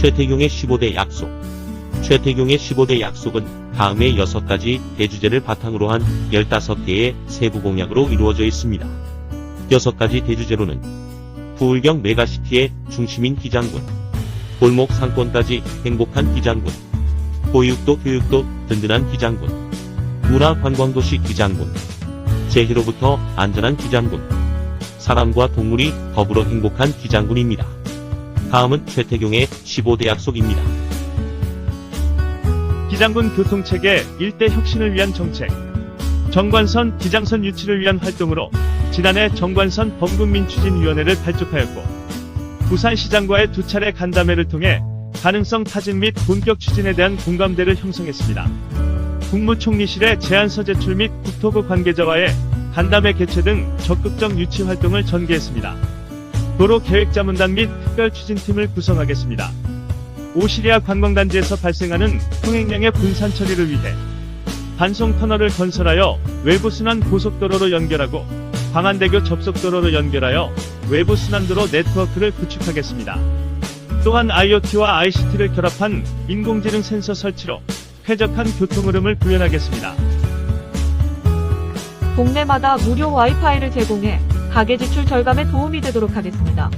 최태경의 15대 약속. 최태경의 15대 약속은 다음의 6가지 대주제를 바탕으로 한 15개의 세부 공약으로 이루어져 있습니다. 6가지 대주제로는 부울경 메가시티의 중심인 기장군, 골목 상권까지 행복한 기장군, 보육도 교육도 든든한 기장군, 문화관광도시 기장군, 제희로부터 안전한 기장군, 사람과 동물이 더불어 행복한 기장군입니다. 다음은 최태경의 15대 약속입니다. 기장군 교통체계 일대 혁신을 위한 정책. 정관선 기장선 유치를 위한 활동으로 지난해 정관선 범국민 추진위원회를 발족하였고 부산시장과의 두 차례 간담회를 통해 가능성 타진 및 본격 추진에 대한 공감대를 형성했습니다. 국무총리실의 제안서 제출 및 국토부 관계자와의 간담회 개최 등 적극적 유치 활동을 전개했습니다. 도로 계획자문단 및 특별 추진팀을 구성하겠습니다. 오시리아 관광단지에서 발생하는 통행량의 분산 처리를 위해 반송 터널을 건설하여 외부 순환 고속도로로 연결하고 광안대교 접속도로로 연결하여 외부 순환도로 네트워크를 구축하겠습니다. 또한 IoT와 ICT를 결합한 인공지능 센서 설치로 쾌적한 교통 흐름을 구현하겠습니다. 동네마다 무료 와이파이를 제공해 가계 지출 절감에 도움이 되도록 하겠습니다.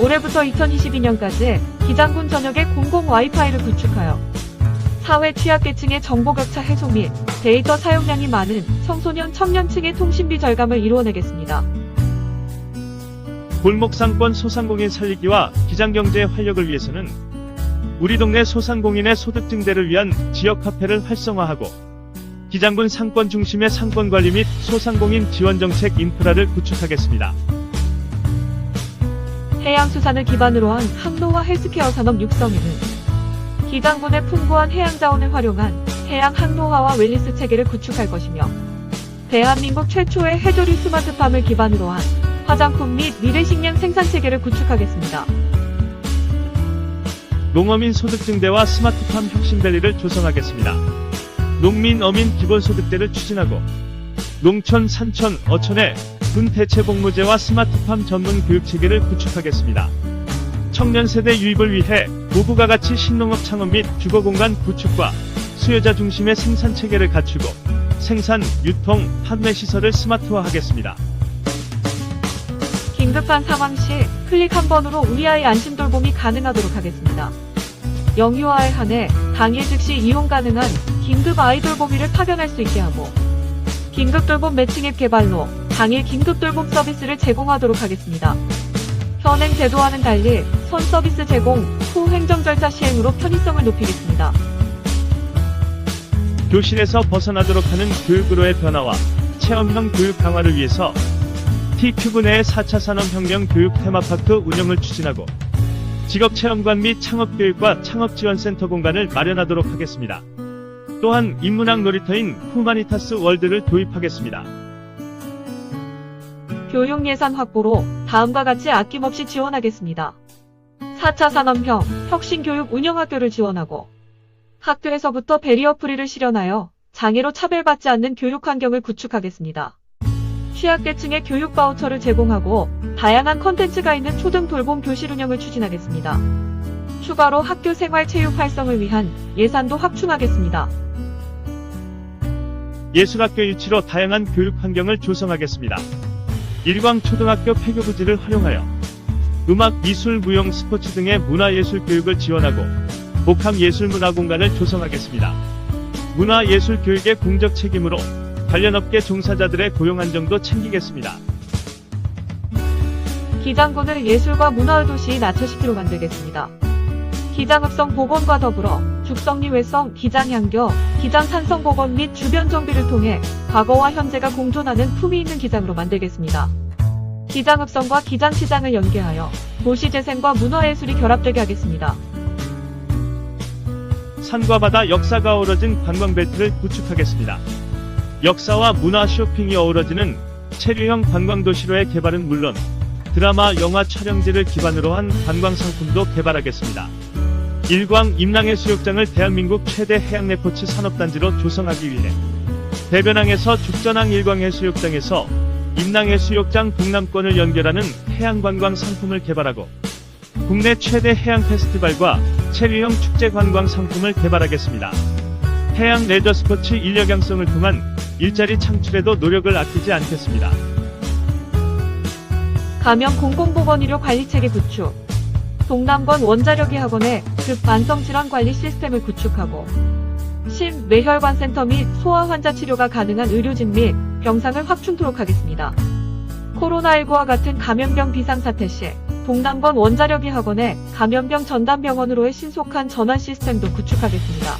올해부터 2022년까지 기장군 전역에 공공 와이파이를 구축하여 사회 취약계층의 정보 격차 해소 및 데이터 사용량이 많은 청소년 청년층의 통신비 절감을 이루어내겠습니다. 골목상권 소상공인 살리기와 기장경제의 활력을 위해서는 우리 동네 소상공인의 소득 증대를 위한 지역 카페를 활성화하고 기장군 상권 중심의 상권 관리 및 소상공인 지원 정책 인프라를 구축하겠습니다. 해양수산을 기반으로 한 항로와 헬스케어 산업 육성에는 기장군의 풍부한 해양 자원을 활용한 해양 항로화와 웰리스 체계를 구축할 것이며 대한민국 최초의 해조류 스마트팜을 기반으로 한 화장품 및 미래식량 생산 체계를 구축하겠습니다. 농어민 소득 증대와 스마트팜 혁신밸리를 조성하겠습니다. 농민 어민 기본소득대를 추진하고 농촌 산촌 어촌 의군 대체복무제와 스마트팜 전문 교육체계를 구축하겠습니다. 청년 세대 유입을 위해 고부가 가치 신농업 창업 및 주거공간 구축과 수요자 중심의 생산 체계를 갖추고 생산, 유통, 판매 시설을 스마트화하겠습니다. 긴급한 상황 시 클릭 한 번으로 우리 아이 안심 돌봄이 가능하도록 하겠습니다. 영유아에 한해 당일 즉시 이용 가능한 긴급 아이 돌보미를 파견할 수 있게 하고 긴급 돌봄 매칭 앱 개발로 당일 긴급 돌봄 서비스를 제공하도록 하겠습니다. 현행 제도와는 달리 선 서비스 제공 후 행정 절차 시행으로 편의성을 높이겠습니다. 교실에서 벗어나도록 하는 교육으로의 변화와 체험형 교육 강화를 위해서 T큐브 내의 4차 산업혁명 교육 테마파크 운영을 추진하고 직업체험관 및 창업교육과 창업지원센터 공간을 마련하도록 하겠습니다. 또한 인문학 놀이터인 후마니타스 월드를 도입하겠습니다. 교육 예산 확보로 다음과 같이 아낌없이 지원하겠습니다. 4차 산업형 혁신교육 운영학교를 지원하고 학교에서부터 베리어 프리를 실현하여 장애로 차별받지 않는 교육 환경을 구축하겠습니다. 취약계층의 교육 바우처를 제공하고 다양한 컨텐츠가 있는 초등 돌봄 교실 운영을 추진하겠습니다. 추가로 학교 생활 체육 활성을 위한 예산도 확충하겠습니다. 예술학교 유치로 다양한 교육 환경을 조성하겠습니다. 일광초등학교 폐교부지를 활용하여 음악, 미술, 무용, 스포츠 등의 문화예술 교육을 지원하고 복합예술문화공간을 조성하겠습니다. 문화예술 교육의 공적 책임으로 관련 업계 종사자들의 고용 안정도 챙기겠습니다. 기장군을 예술과 문화의 도시 낮춰시키로 만들겠습니다. 기장읍성 복원과 더불어 죽성리 외성, 기장향교, 기장산성 복원 및 주변 정비를 통해 과거와 현재가 공존하는 품위 있는 기장으로 만들겠습니다. 기장읍성과 기장시장을 연계하여 도시재생과 문화예술이 결합되게 하겠습니다. 산과 바다 역사가 어우러진 관광벨트를 구축하겠습니다. 역사와 문화 쇼핑이 어우러지는 체류형 관광도시로의 개발은 물론 드라마, 영화 촬영지를 기반으로 한 관광 상품도 개발하겠습니다. 일광 임랑해 수욕장을 대한민국 최대 해양 레포츠 산업단지로 조성하기 위해 대변항에서 죽전항 일광해 수욕장에서 임랑해수욕장 동남권을 연결하는 해양관광 상품을 개발하고 국내 최대 해양 페스티벌과 체류형 축제 관광 상품을 개발하겠습니다. 해양 레저 스포츠 인력 양성을 통한 일자리 창출에도 노력을 아끼지 않겠습니다. 감염 공공보건의료 관리체계 구축. 동남권 원자력의 학원에 급 만성 질환 관리 시스템을 구축하고 심뇌혈관 센터 및 소아 환자 치료가 가능한 의료진 및 병상을 확충토록 하겠습니다. 코로나19와 같은 감염병 비상사태 시 동남권 원자력의 학원에 감염병 전담병원으로의 신속한 전환 시스템도 구축하겠습니다.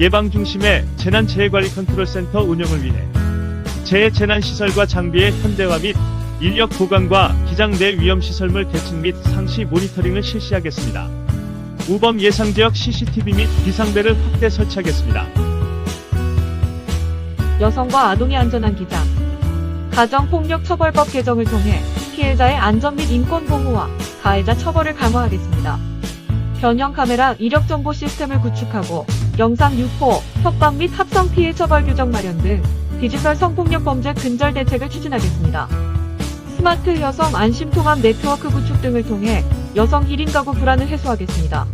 예방 중심의 재난재해관리 컨트롤센터 운영을 위해 재해재난시설과 장비의 현대화 및 인력 보강과 기장 내 위험시설물 대책 및 상시 모니터링을 실시하겠습니다. 우범 예상지역 CCTV 및 비상벨을 확대 설치하겠습니다. 여성과 아동의 안전한 기장. 가정폭력처벌법 개정을 통해 피해자의 안전 및 인권 보호와 가해자 처벌을 강화하겠습니다. 변형 카메라 이력 정보 시스템을 구축하고 영상 유포, 협박 및 합성 피해 처벌 규정 마련 등 디지털 성폭력 범죄 근절 대책을 추진하겠습니다. 스마트 여성 안심 통합 네트워크 구축 등을 통해 여성 1인 가구 불안을 해소하겠습니다.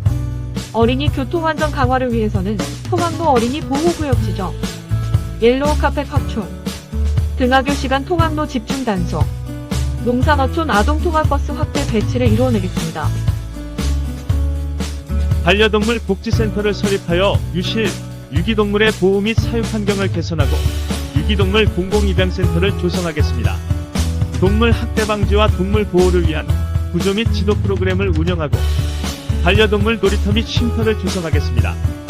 어린이 교통 안전 강화를 위해서는 통학로 어린이 보호구역 지정, 옐로우 카펫 확충, 등하교 시간 통학로 집중 단속, 농산어촌 아동통학버스 확대 배치를 이루어내겠습니다. 반려동물 복지센터를 설립하여 유실, 유기동물의 보호 및 사육 환경을 개선하고 유기동물 공공입양센터를 조성하겠습니다. 동물 학대 방지와 동물 보호를 위한 구조 및 지도 프로그램을 운영하고 반려동물 놀이터 및 쉼터를 조성하겠습니다.